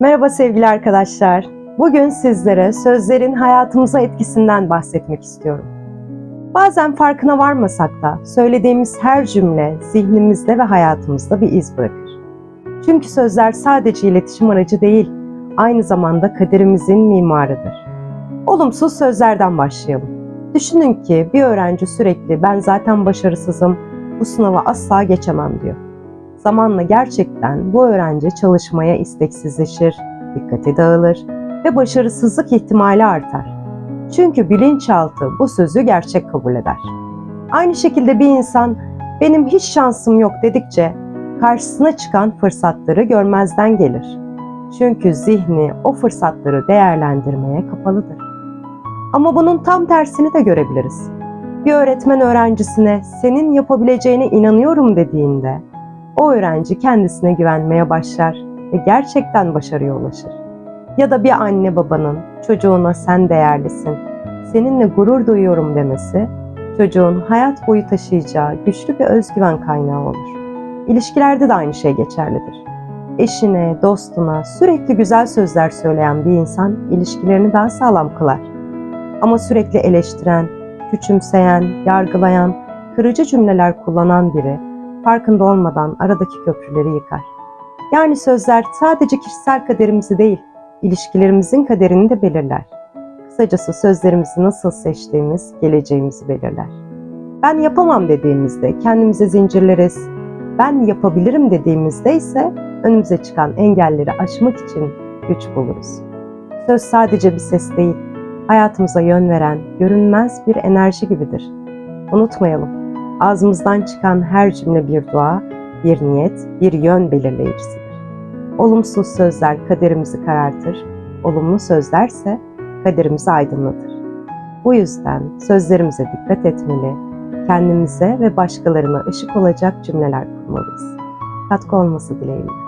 Merhaba sevgili arkadaşlar. Bugün sizlere sözlerin hayatımıza etkisinden bahsetmek istiyorum. Bazen farkına varmasak da söylediğimiz her cümle zihnimizde ve hayatımızda bir iz bırakır. Çünkü sözler sadece iletişim aracı değil, aynı zamanda kaderimizin mimarıdır. Olumsuz sözlerden başlayalım. Düşünün ki bir öğrenci sürekli ben zaten başarısızım, bu sınava asla geçemem diyor. Zamanla gerçekten bu öğrenci çalışmaya isteksizleşir, dikkati dağılır ve başarısızlık ihtimali artar. Çünkü bilinçaltı bu sözü gerçek kabul eder. Aynı şekilde bir insan benim hiç şansım yok dedikçe karşısına çıkan fırsatları görmezden gelir. Çünkü zihni o fırsatları değerlendirmeye kapalıdır. Ama bunun tam tersini de görebiliriz. Bir öğretmen öğrencisine senin yapabileceğine inanıyorum dediğinde o öğrenci kendisine güvenmeye başlar ve gerçekten başarıya ulaşır. Ya da bir anne babanın çocuğuna sen değerlisin, seninle gurur duyuyorum demesi çocuğun hayat boyu taşıyacağı güçlü bir özgüven kaynağı olur. İlişkilerde de aynı şey geçerlidir. Eşine, dostuna sürekli güzel sözler söyleyen bir insan ilişkilerini daha sağlam kılar. Ama sürekli eleştiren, küçümseyen, yargılayan, kırıcı cümleler kullanan biri farkında olmadan aradaki köprüleri yıkar. Yani sözler sadece kişisel kaderimizi değil, ilişkilerimizin kaderini de belirler. Kısacası sözlerimizi nasıl seçtiğimiz geleceğimizi belirler. Ben yapamam dediğimizde kendimize zincirleriz. Ben yapabilirim dediğimizde ise önümüze çıkan engelleri aşmak için güç buluruz. Söz sadece bir ses değil, hayatımıza yön veren, görünmez bir enerji gibidir. Unutmayalım, ağzımızdan çıkan her cümle bir dua, bir niyet, bir yön belirleyicisidir. Olumsuz sözler kaderimizi karartır, olumlu sözlerse kaderimizi aydınlatır. Bu yüzden sözlerimize dikkat etmeli, kendimize ve başkalarına ışık olacak cümleler kurmalıyız. Katkı olması dileğiyle.